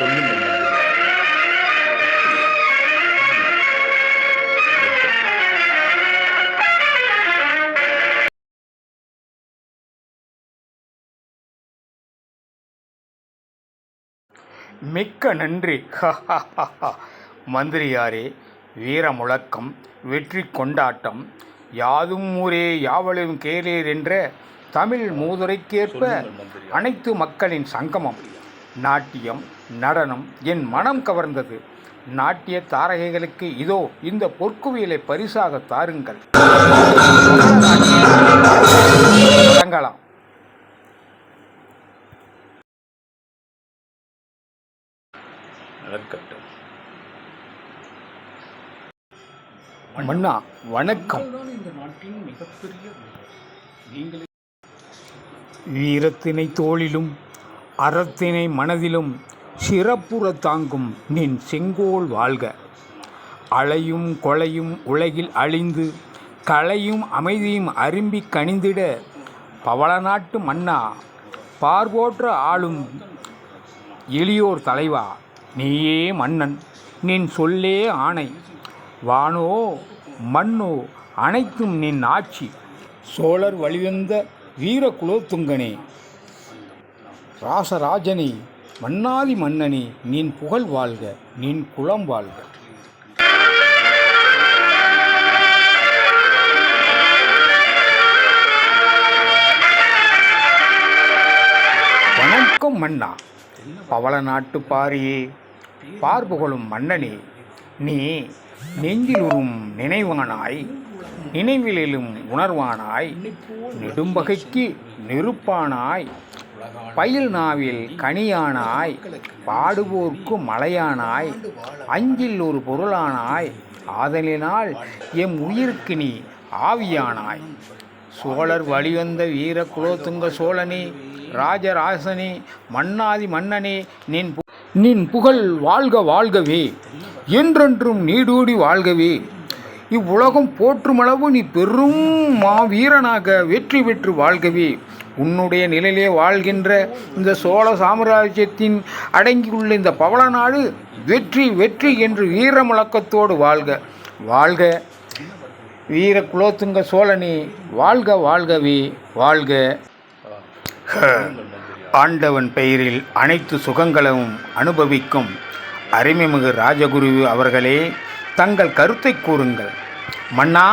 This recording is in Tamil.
சொல்லுங்கள் மிக்க நன்றி. மந்திரியாரே வீர முழக்கம் வெற்றி கொண்டாட்டம். யாதும் ஊரே யாவலும் கேளீர் என்ற தமிழ் மூதுரைக்கேற்ப அனைத்து மக்களின் சங்கமம். நாட்டியம் நடனம் என் மனம் கவர்ந்தது. நாட்டிய தாரகைகளுக்கு இதோ இந்த பொற்குவியலை பரிசாக தாருங்கள். நடக்கட்டும் மன்னா வணக்கம். இந்த நாட்டின் மிகப்பெரிய நீங்கள் வீரத்தினை தோளிலும் அறத்தினை மனதிலும் சிறப்புற தாங்கும் நின் செங்கோல் வாழ்க. அலையும் கொலையும் உலகில் அழிந்து கலையும் அமைதியும் அரும்பி கனிந்திட பவள நாட்டு மன்னா பார்வோற்ற ஆளும் எளியோர் தலைவா நீயே மன்னன் நின் சொல்லே ஆணை வானோ மண்ணோ அனைத்தும் நின் ஆட்சி சோழர் வழிவந்த வீர குலோத்துங்கனே ராசராஜனே மன்னாதி மன்னனே நின் புகழ் வாழ்க நின் குலம் வாழ்க. வணக்கம் மன்னா. பவள நாட்டு பாரியே பார்புகழும் மன்னனே நீ நெஞ்சிலுறும் நினைவானாய் நினைவிலும் உணர்வானாய் நெடும்பகைக்கு நெருப்பானாய். பயில் நாவில் கனியானாய் பாடுவோர்க்கு மலையானாய் அஞ்சில் ஒரு பொருளானாய் ஆதலினால் எம் உயிருக்கு நீ ஆவியானாய். சோழர் வழிவந்த வீர குலோத்துங்க சோழனே ராஜராசனே மன்னாதி மன்னனே நின் நின் புகழ் வாழ்க வாழ்கவே என்றென்றும் நீடூடி வாழ்கவே. இவ்வுலகம் போற்றுமளவு நீ பெரும் மாவீரனாக வெற்றி பெற்று வாழ்கவே. உன்னுடைய நிலையிலே வாழ்கின்ற இந்த சோழ சாம்ராஜ்யத்தின் அடங்கியுள்ள இந்த பவள நாடு வெற்றி வெற்றி என்று வீர முழக்கத்தோடு வாழ்க. வாழ்க. வீர குலோத்துங்க சோழனே வாழ்க வாழ்கவே வாழ்க. ஆண்டவன் பெயரில் அனைத்து சுகங்களும் அனுபவிக்கும் அருமைமிகு ராஜகுரு அவர்களே தங்கள் கருத்தை கூறுங்கள். மன்னா